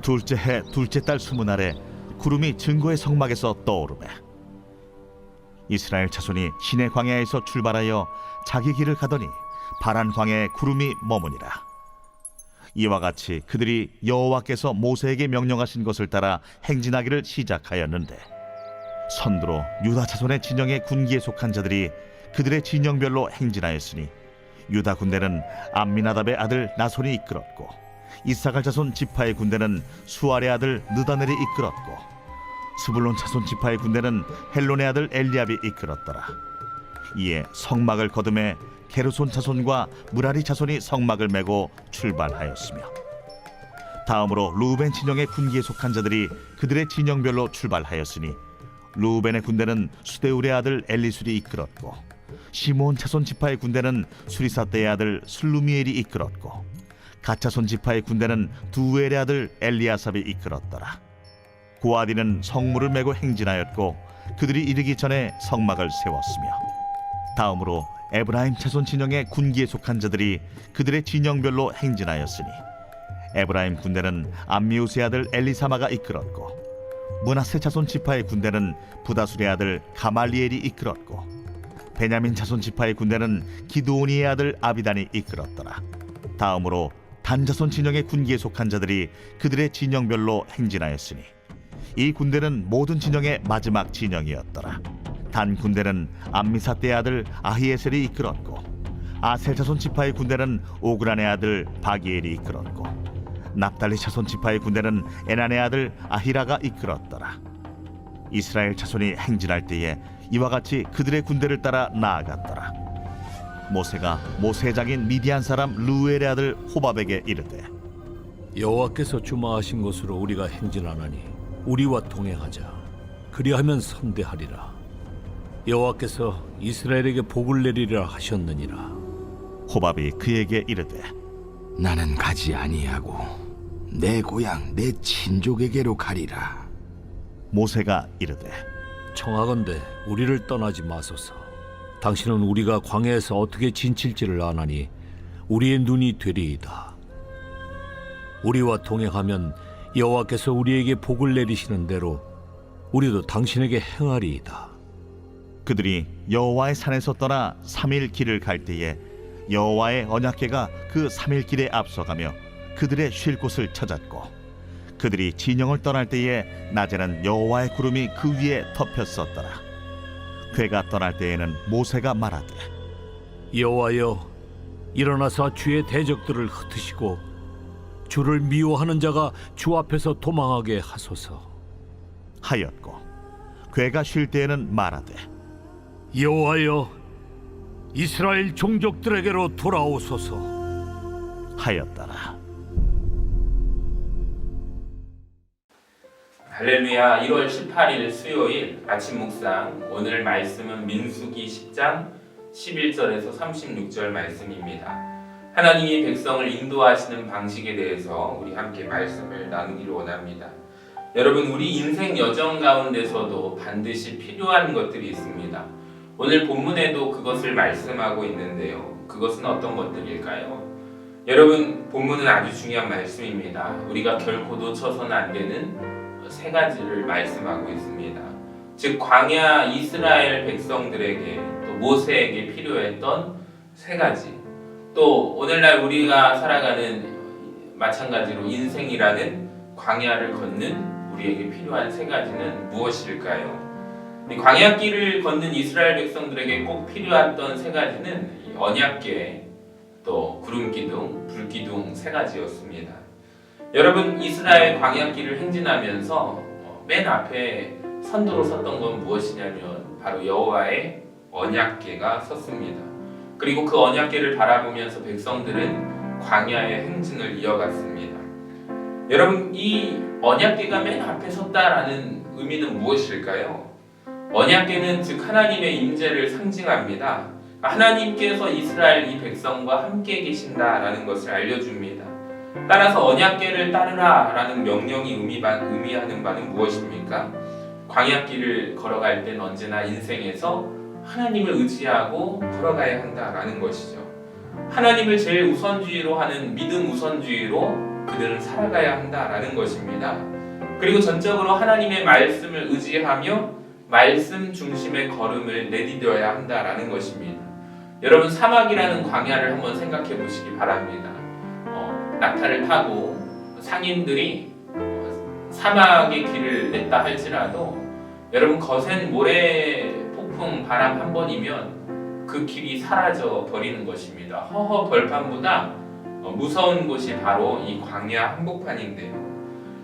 둘째 해 둘째 달 스무 날에 구름이 증거의 성막에서 떠오르매 이스라엘 자손이 시내 광야에서 출발하여 자기 길을 가더니 바란 광야에 구름이 머무니라. 이와 같이 그들이 여호와께서 모세에게 명령하신 것을 따라 행진하기를 시작하였는데 선두로 유다 자손의 진영의 군기에 속한 자들이 그들의 진영별로 행진하였으니 유다 군대는 암미나답의 아들 나손이 이끌었고 이사갈 자손 지파의 군대는 수아의 아들 느다넬이 이끌었고 스불론 자손 지파의 군대는 헬론의 아들 엘리압이 이끌었더라. 이에 성막을 거둠에 게르손 자손과 무라리 자손이 성막을 메고 출발하였으며 다음으로 루벤 진영의 군기에 속한 자들이 그들의 진영별로 출발하였으니 루벤의 군대는 수데울의 아들 엘리술이 이끌었고 시몬 자손 지파의 군대는 수리사 때의 아들 슬루미엘이 이끌었고 가차손 지파의 군대는 두엘의 아들 엘리아삽이 이끌었더라 고아디는 성물을 메고 행진하였고 그들이 이르기 전에 성막을 세웠으며 다음으로 에브라임 자손 진영의 군기에 속한 자들이 그들의 진영별로 행진하였으니 에브라임 군대는 암미우스의 아들 엘리사마가 이끌었고 문하세 자손 지파의 군대는 부다술의 아들 가말리엘이 이끌었고 베냐민 자손 지파의 군대는 기드오니의 아들 아비단이 이끌었더라. 다음으로 단 자손 진영의 군기에 속한 자들이 그들의 진영별로 행진하였으니 이 군대는 모든 진영의 마지막 진영이었더라. 단 군대는 암미사 때의 아들 아히에셀이 이끌었고 아셀 자손 지파의 군대는 오그란의 아들 바기엘이 이끌었고 납달리 자손 지파의 군대는 에난의 아들 아히라가 이끌었더라. 이스라엘 자손이 행진할 때에 이와 같이 그들의 군대를 따라 나아갔더라. 모세가 모세장인 미디안 사람 루엘의 아들 호밥에게 이르되 여호와께서 주마하신 곳으로 우리가 행진하나니 우리와 동행하자. 그리하면 선대하리라. 여호와께서 이스라엘에게 복을 내리리라 하셨느니라. 호밥이 그에게 이르되 나는 가지 아니하고 내 고향 내 친족에게로 가리라. 모세가 이르되 청하건대 우리를 떠나지 마소서. 당신은 우리가 광야에서 어떻게 진칠지를 아나니 우리의 눈이 되리이다. 우리와 동행하면 여호와께서 우리에게 복을 내리시는 대로 우리도 당신에게 행하리이다. 그들이 여호와의 산에서 떠나 삼일 길을 갈 때에 여호와의 언약궤가 그 삼일 길에 앞서가며 그들의 쉴 곳을 찾았고 그들이 진영을 떠날 때에 낮에는 여호와의 구름이 그 위에 덮였었더라 궤가 떠날 때에는 모세가 말하되 여호와여 일어나서 주의 대적들을 흩으시고 주를 미워하는 자가 주 앞에서 도망하게 하소서. 하였고 궤가 쉴 때에는 말하되 여호와여 이스라엘 종족들에게로 돌아오소서. 하였더라 할렐루야 1월 18일 수요일 아침 묵상 오늘 말씀은 민수기 10장 11절에서 36절 말씀입니다. 하나님이 백성을 인도하시는 방식에 대해서 우리 함께 말씀을 나누기를 원합니다. 여러분 우리 인생 여정 가운데서도 반드시 필요한 것들이 있습니다. 오늘 본문에도 그것을 말씀하고 있는데요. 그것은 어떤 것들일까요? 여러분 본문은 아주 중요한 말씀입니다. 우리가 결코 놓쳐서는 안 되는 세 가지를 말씀하고 있습니다. 즉 광야 이스라엘 백성들에게 또 모세에게 필요했던 세 가지. 또 오늘날 우리가 살아가는 마찬가지로 인생이라는 광야를 걷는 우리에게 필요한 세 가지는 무엇일까요? 이 광야길을 걷는 이스라엘 백성들에게 꼭 필요했던 세 가지는 이 언약궤, 또 구름기둥, 불기둥 세 가지였습니다. 여러분 이스라엘 광야길을 행진하면서 어, 맨 앞에 선두로 섰던 건 무엇이냐면 바로 여호와의 언약궤가 섰습니다. 그리고 그 언약궤를 바라보면서 백성들은 광야의 행진을 이어갔습니다. 여러분 이 언약궤가 맨 앞에 섰다라는 의미는 무엇일까요? 언약궤는 즉 하나님의 임재를 상징합니다. 하나님께서 이스라엘 이 백성과 함께 계신다라는 것을 알려줍니다. 따라서 언약궤를 따르라라는 명령이 의미하는 바는 무엇입니까? 광야길을 걸어갈 땐 언제나 인생에서 하나님을 의지하고 걸어가야 한다라는 것이죠. 하나님을 제일 우선주의로 하는 믿음 우선주의로 그들은 살아가야 한다라는 것입니다. 그리고 전적으로 하나님의 말씀을 의지하며 말씀 중심의 걸음을 내디뎌야 한다라는 것입니다. 여러분 사막이라는 광야를 한번 생각해 보시기 바랍니다. 어, 낙타를 타고 상인들이 어, 사막의 길을 냈다 할지라도 여러분 거센 모래 폭풍 바람 한 번이면 그 길이 사라져 버리는 것입니다. 허허 벌판보다 어, 무서운 곳이 바로 이 광야 한복판인데요.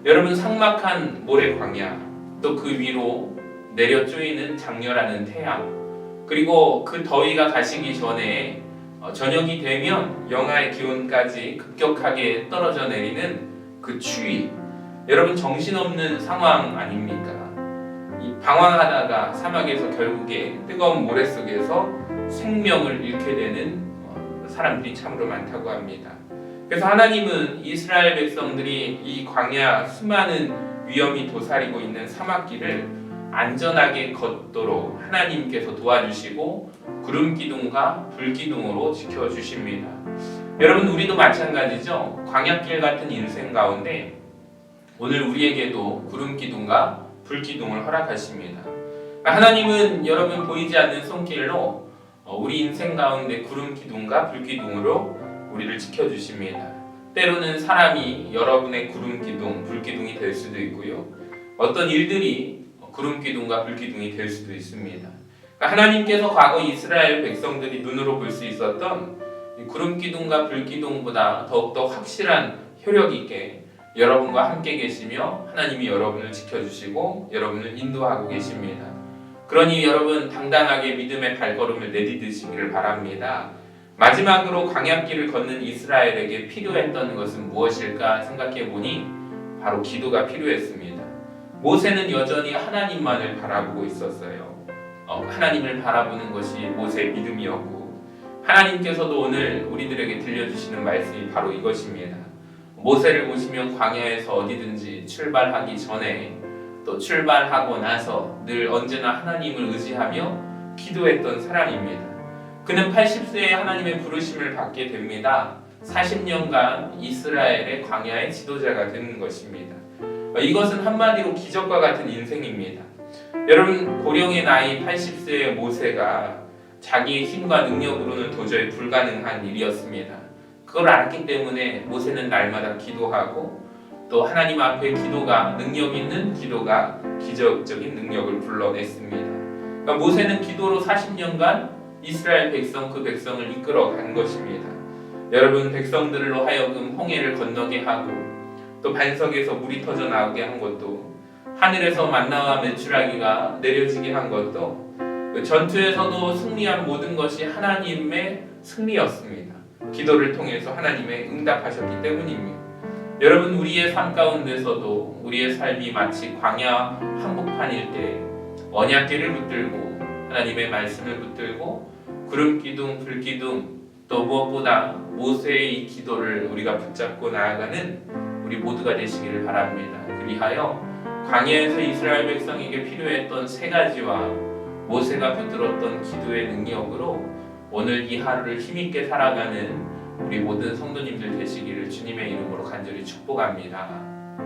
여러분 삭막한 모래 광야 또 그 위로 내려 쪼이는 장렬하는 태양 그리고 그 더위가 가시기 전에 어, 저녁이 되면 영하의 기온까지 급격하게 떨어져 내리는 그 추위 여러분 정신없는 상황 아닙니까? 이 방황하다가 사막에서 결국에 뜨거운 모래 속에서 생명을 잃게 되는 어, 사람들이 참으로 많다고 합니다. 그래서 하나님은 이스라엘 백성들이 이 광야 수많은 위험이 도사리고 있는 사막길을 안전하게 걷도록 하나님께서 도와주시고 구름 기둥과 불 기둥으로 지켜 주십니다. 여러분 우리도 마찬가지죠. 광야길 같은 인생 가운데 오늘 우리에게도 구름 기둥과 불 기둥을 허락하십니다. 하나님은 여러분 보이지 않는 손길로 어, 우리 인생 가운데 구름 기둥과 불 기둥으로 우리를 지켜 주십니다. 때로는 사람이 여러분의 구름 기둥, 불 기둥이 될 수도 있고요. 어떤 일들이 구름 기둥과 불 기둥이 될 수도 있습니다. 그러니까 하나님께서 과거 이스라엘 백성들이 눈으로 볼 수 있었던 이 구름 기둥과 불 기둥보다 더욱더 확실한 효력 있게 여러분과 함께 계시며 하나님이 여러분을 지켜주시고 여러분을 인도하고 계십니다. 그러니 여러분 당당하게 믿음의 발걸음을 내디드시기를 바랍니다. 마지막으로 광야길을 걷는 이스라엘에게 필요했던 것은 무엇일까 생각해 보니 바로 기도가 필요했습니다. 모세는 여전히 하나님만을 바라보고 있었어요. 어, 하나님을 바라보는 것이 모세의 믿음이었고 하나님께서도 오늘 우리들에게 들려주시는 말씀이 바로 이것입니다. 모세를 보시면 광야에서 어디든지 출발하기 전에 또 출발하고 나서 늘 언제나 하나님을 의지하며 기도했던 사람입니다. 그는 80세에 하나님의 부르심을 받게 됩니다. 40년간 이스라엘의 광야의 지도자가 되는 것입니다. 이것은 한마디로 기적과 같은 인생입니다. 여러분 고령의 나이 80세의 모세가 자기의 힘과 능력으로는 도저히 불가능한 일이었습니다. 그걸 알기 때문에 모세는 날마다 기도하고 또 하나님 앞에 기도가 능력 있는 기도가 기적적인 능력을 불러냈습니다. 그러니까 모세는 기도로 40년간 이스라엘 백성 그 백성을 이끌어 간 것입니다. 여러분 백성들로 하여금 홍해를 건너게 하고 또 반석에서 물이 터져 나오게 한 것도 하늘에서 만나와 메추라기가 내려지게 한 것도 그 전투에서도 승리한 모든 것이 하나님의 승리였습니다. 기도를 통해서 하나님의 응답하셨기 때문입니다. 여러분 우리의 삶 가운데서도 우리의 삶이 마치 광야 한복판일 때 언약궤를 붙들고 하나님의 말씀을 붙들고 구름 기둥, 불 기둥 또 무엇보다 모세의 이 기도를 우리가 붙잡고 나아가는 우리 모두가 되시기를 바랍니다. 그리하여 광야에서 이스라엘 백성에게 필요했던 세 가지와 모세가 붙들었던 기도의 능력으로 오늘 이 하루를 힘있게 살아가는 우리 모든 성도님들 되시기를 주님의 이름으로 간절히 축복합니다.